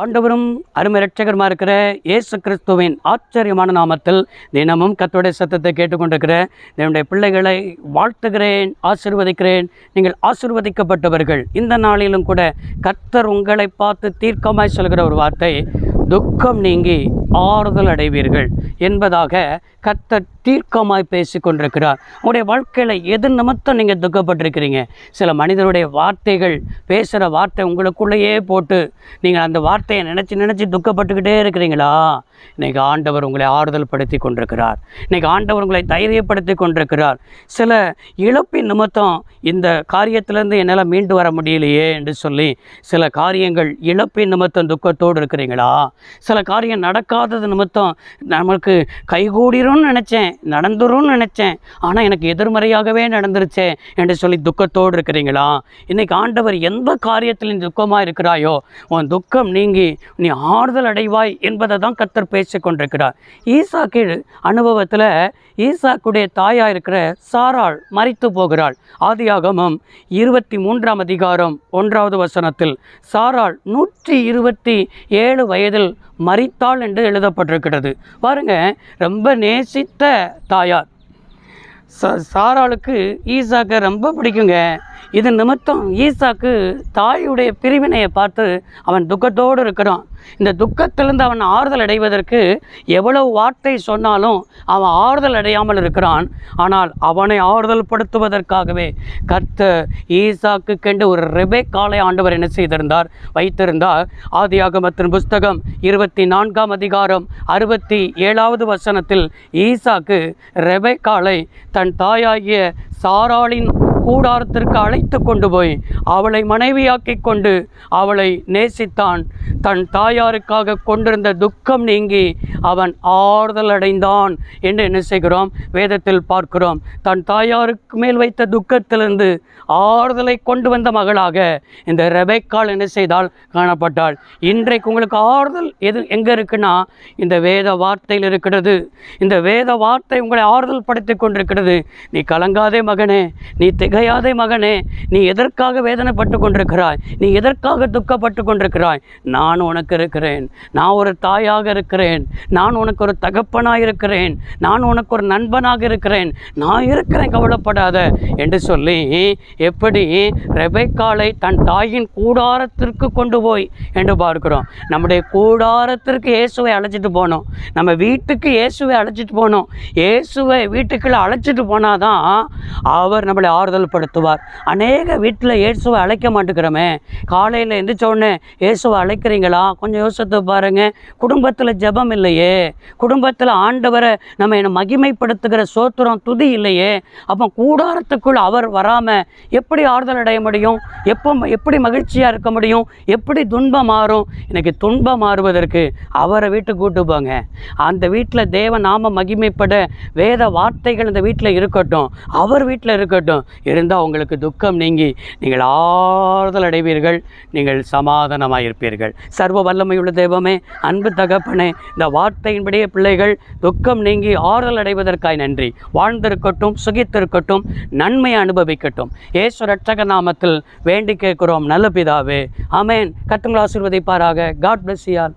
ஆண்டவரும் அருமை ரட்சகருமா இருக்கிற இயேசு கிறிஸ்துவின் ஆச்சரியமான நாமத்தில் தினமும் கத்தோடைய சத்தத்தை கேட்டுக்கொண்டிருக்கிற என்னுடைய பிள்ளைகளை வாழ்த்துகிறேன் ஆசிர்வதிக்கிறேன். நீங்கள் ஆசிர்வதிக்கப்பட்டவர்கள். இந்த நாளிலும் கூட கர்த்தர் உங்களை பார்த்து தீர்க்கமாய் சொல்கிற ஒரு வார்த்தை துக்கம் நீங்கி ஆறுதல் அடைவீர்கள் என்பதாக கர்த்தர் தீர்க்கமாய் பேசி கொண்டிருக்கிறார். உங்களுடைய வாழ்க்கையில் எது நிமித்தம் நீங்கள் துக்கப்பட்டிருக்கிறீங்க? சில மனிதருடைய வார்த்தைகள் பேசுகிற வார்த்தை உங்களுக்குள்ளேயே போட்டு நீங்கள் அந்த வார்த்தையை நினச்சி நினச்சி துக்கப்பட்டுக்கிட்டே இருக்கிறீங்களா? இன்றைக்கி ஆண்டவர் உங்களை ஆறுதல் படுத்தி கொண்டிருக்கிறார். இன்றைக்கி ஆண்டவர் உங்களை தைரியப்படுத்தி கொண்டிருக்கிறார். சில இழப்பின் நிமித்தம் இந்த காரியத்திலேருந்து என்னால் மீண்டு வர முடியலையே என்று சொல்லி சில காரியங்கள் இழப்பின் நிமித்தம் துக்கத்தோடு இருக்கிறீங்களா? சில காரியம் இல்லாதது நிமித்தம் நமக்கு கைகூடிரும்னு நினச்சேன் நடந்துரும்னு நினச்சேன். ஆனால் எனக்கு எதிர்மறையாகவே நடந்துருச்சே என்று சொல்லி துக்கத்தோடு இருக்கிறீங்களா? இன்னைக்கு ஆண்டவர் எந்த காரியத்தில் நீ துக்கமாக இருக்கிறாயோ உன் துக்கம் நீங்கி நீ ஆறுதல் அடைவாய் என்பதை தான் கத்தர் பேசி கொண்டிருக்கிறார். ஈசாக்கு அனுபவத்தில் ஈசாக்குடைய தாயாக இருக்கிற சாராள் மறித்து போகிறாள். ஆதியாகமம் இருபத்தி மூன்றாம் அதிகாரம் ஒன்றாவது வசனத்தில் சாராள் நூற்றி இருபத்தி ஏழு வயதில் மறித்தாள் என்று எழுதப்பட்டிருக்கிறது. பாருங்க ரொம்ப நேசித்த தாயார். ச சாராளுக்கு ஈசாக்கை ரொம்ப பிடிக்குங்க. இது நிமித்தம் ஈசாக்கு தாயுடைய பிரிவினையை பார்த்து அவன் துக்கத்தோடு இருக்கிறான். இந்த துக்கத்திலிருந்து அவன் ஆறுதல் அடைவதற்கு எவ்வளவு வார்த்தை சொன்னாலும் அவன் ஆறுதல் அடையாமல் இருக்கிறான். ஆனால் அவனை ஆறுதல் படுத்துவதற்காகவே கர்த்த ஈசாக்கு கண்டு ஒரு ரெபே காலை ஆண்டவர் என்ன செய்திருந்தார்? வைத்திருந்தார். ஆதியாகமத்தின் புஸ்தகம் இருபத்தி நான்காம் அதிகாரம் அறுபத்தி ஏழாவது வசனத்தில் ஈசாக்கு ரெபேக்காளை தன் தாயாகிய சாராளின் கூடாரத்திற்கு அழைத்து கொண்டு போய் அவளை மனைவியாக்கி கொண்டு அவளை நேசித்தான். தன் தாயாருக்காக கொண்டிருந்த துக்கம் நீங்கி அவன் ஆறுதல் அடைந்தான் என்று என்ன செய்கிறோம்? வேதத்தில் பார்க்கிறோம். தன் தாயாருக்கு மேல் வைத்த துக்கத்திலிருந்து ஆறுதலை கொண்டு வந்த மகளாக இந்த ரெபைக்கால் என்ன செய்தால் காணப்பட்டாள். இன்றைக்கு உங்களுக்கு ஆறுதல் எது எங்கே இருக்குன்னா இந்த வேத வார்த்தையில் இருக்கிறது. இந்த வேத வார்த்தை உங்களை ஆறுதல் படுத்தி கொண்டிருக்கிறது. நீ கலங்காதே மகனே நீ திகையாதே மகனே நீ எதற்காக வேதனைப்பட்டு கொண்டிருக்கிறாய் நீ எதற்காக துக்கப்பட்டு கொண்டிருக்கிறாய் நான் உனக்கு இருக்கிறேன். நான் ஒரு தாயாக இருக்கிறேன். நான் உனக்கு ஒரு தகப்பனாக இருக்கிறேன். நான் உனக்கு ஒரு நண்பனாக இருக்கிறேன். நான் இருக்கிறேன் கவலைப்படாத. என்று சொல்லி எப்படி ரெபைக்காலை தன் தாயின் கூடாரத்திற்கு கொண்டு போய் என்று பார்க்கிறோம். நம்முடைய கூடாரத்திற்கு இயேசுவை அழைச்சிட்டு போனோம். நம்ம வீட்டுக்கு இயேசுவை அழைச்சிட்டு போனோம். இயேசுவை வீட்டுக்குள்ளே அழைச்சிட்டு போனாதான் அவர் நம்மளை ஆறுதல் படுத்துவார் அநேக வீட்டில் இயேசுவை அழைக்க மாட்டேங்கிறோமே காலையில் எந்திரிச்சோடனே இயேசுவை அழைக்கிறீங்களா? கொஞ்சம் யோசித்து பாருங்கள் குடும்பத்தில் ஜெபம் இல்லையே. குடும்பத்தில் ஆண்டவரை நம்ம என்னை மகிமைப்படுத்துகிற சோத்திரம் துதி இல்லையே. அப்போ கூடாரத்துக்குள் அவர் வராமல் எப்படி ஆறுதல் அடைய முடியும்? எப்போ எப்படி மகிழ்ச்சியாக இருக்க முடியும்? எப்படி துன்பம் மாறும்? எனக்கு துன்பம் மாறுவதற்கு அவரை வீட்டுக்கு கூட்டு போங்க. அந்த வீட்டில் தேவ நாம மகிமைப்பட வேத வார்த்தைகள் அந்த வீட்டில் இருக்கட்டும். அவர் வீட்டில் இருக்கட்டும். இருந்தால் உங்களுக்கு துக்கம் நீங்கி நீங்கள் ஆறுதல் அடைவீர்கள். நீங்கள் சமாதானமாக இருப்பீர்கள் சர்வ வல்லமையுள்ள தெய்வமே அன்பு தகப்பனே இந்த வார்த்தையின்படியே பிள்ளைகள் துக்கம் நீங்கி ஆறுதல் அடைவதற்காய் நன்றி. வாழ்ந்திருக்கட்டும் சுகித்திருக்கட்டும் நன்மையை அனுபவிக்கட்டும். ஏசு ரட்சக நாமத்தில் வேண்டி கேட்கிறோம். நல்ல பிதாவே அமேன் கத்துங்களை ஆசீர்வதிப்பாராக. காட் பிளஸ் யார்